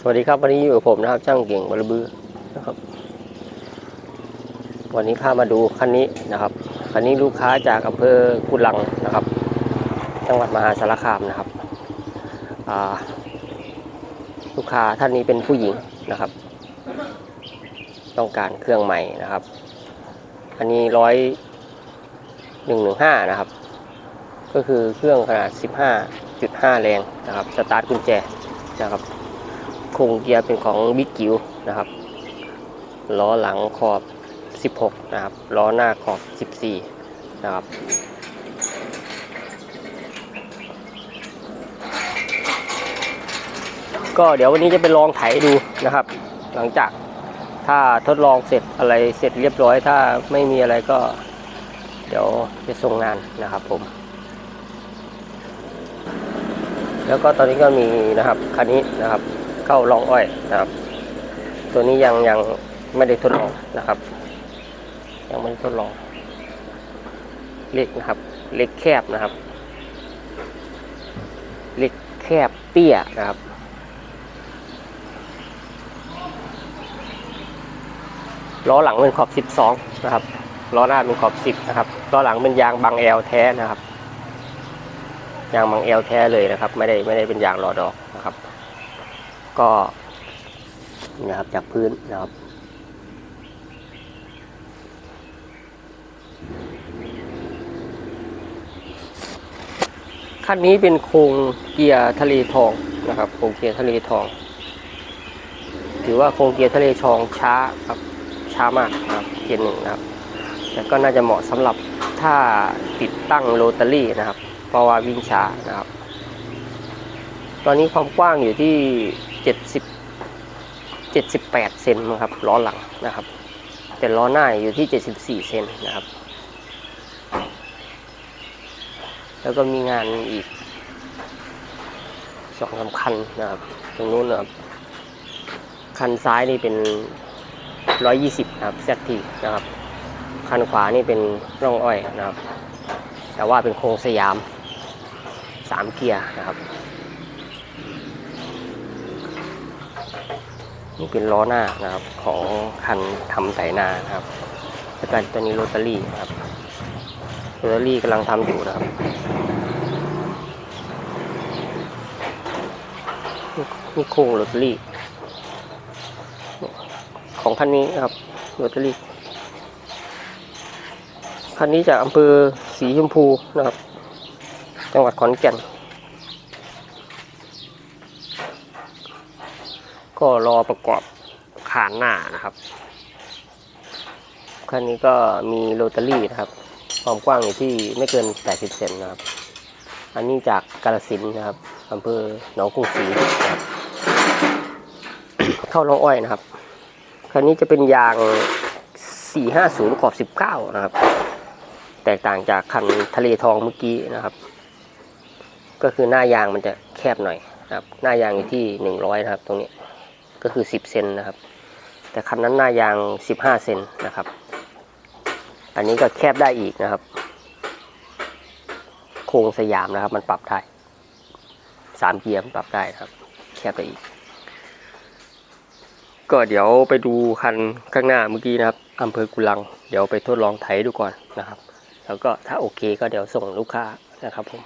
สวัสดีครับวันนี้อยู่กับผมนะครับช่างเก่งบรบือนะครับ วันนี้พามาดูคันนี้นะครับคันนี้ลูกค้าจากอำเภอกุลังนะครับ จังหวัดมหาสารคามนะครับลูกค้าท่านนี้เป็นผู้หญิงนะครับ ต้องการเครื่องใหม่นะครับ อันนี้ร้อยหนึ่งหนึ่งห้านะครับ ก็คือเครื่องขนาด15.5แรงนะครับสตาร์ทกุญแจนะครับ โครงเกียร์เป็นของบิ๊กกิวนะครับล้อหลังขอบ 16 นะครับล้อหน้าขอบ 14 นะครับก็เดี๋ยววันนี้จะไปลองไถดูนะครับ หลังจากถ้าทดลองเสร็จอะไรเสร็จเรียบร้อย ถ้าไม่มีอะไรก็ เดี๋ยวจะส่งงานนะครับผม แล้วก็ตอนนี้ก็มีนะครับคันนี้นะครับ เข้าลองอ้อยนะครับ ตัวนี้ยังยังไม่ได้ทดลองนะครับ ยังไม่ได้ทดลองเล็กนะครับ เล็กแคบนะครับ เล็กแคบเตี้ยนะครับ ล้อหลังเป็นขอบ 12 นะครับ ล้อหน้าเป็นขอบ 10 นะครับ ล้อหลังเป็นยางบางแอลแท้นะครับ ยางบางแอลแท้เลยนะครับ ไม่ได้ไม่ได้เป็นยางรอดอกนะครับ ก็นะครับจากพื้นนะครับคันนี้เป็นโครงเกียร์ทะเลทองนะครับโครงเกียร์ทะเลทอง ถือว่าโครงเกียร์ทะเลทองช้าครับช้ามากนะครับเกียร์หนึ่งนะครับแต่ก็น่าจะเหมาะสำหรับถ้าติดตั้งโรตารี่นะครับเพราะว่าวิ่งช้านะครับ ตอนนี้ความกว้างอยู่ที่ 70 78 เซนนะครับล้อหลังนะครับ แต่ล้อหน้าอยู่ที่ 74 เซนนะครับ แล้วก็มีงานอีกสองสาคันนะครับตรงนู้นนะครับคันซ้ายนี่เป็น 120 นะครับเซตีนะครับ คันขวานี่เป็นร่องอ้อยนะครับ แต่ว่าเป็นโครงสยาม 3 เกียร์นะครับ นี่เป็นล้อหน้านะครับ ของคันทำไถนานครับแล้วก็ตัวนี้โรตารี่ครับโรตารี่กำลังทำอยู่นะครับนี่นี่โครงโรตารี่ของคันนี้นะครับโรตารี่คันนี้จากอำเภอสีชมพูนะครับ จังหวัดขอนแก่น ก็รอประกอบขานหน้านะครับคันนี้ก็มีโรตารี่นะครับ ความกว้างอยู่ที่ไม่เกิน 80 เซนนะครับ อันนี้จากกาลสินนะครับอำเภอหนองกรุงศรีนะครับเข้าลองอ้อยนะครับ คันนี้จะเป็นยาง 450 ขอบ 19 นะครับ แตกต่างจากคันทะเลทองเมื่อกี้นะครับ ก็คือหน้ายางมันจะแคบหน่อยนะครับ หน้ายางอยู่ที่ 100 นะครับ ตรงนี้ ก็คือ 10 เซนนะครับ แต่คันนั้นหน้ายาง 15 เซนนะครับ อันนี้ก็แคบได้อีกนะครับ โครงสยามนะครับ มันปรับได้สามเกียร์ปรับได้ครับ แคบได้อีก ก็เดี๋ยวไปดูคันข้างหน้าเมื่อกี้นะครับอำเภอกุลัง เดี๋ยวไปทดลองไถดูก่อนนะครับ แล้วก็ถ้าโอเคก็เดี๋ยวส่งลูกค้านะครับผม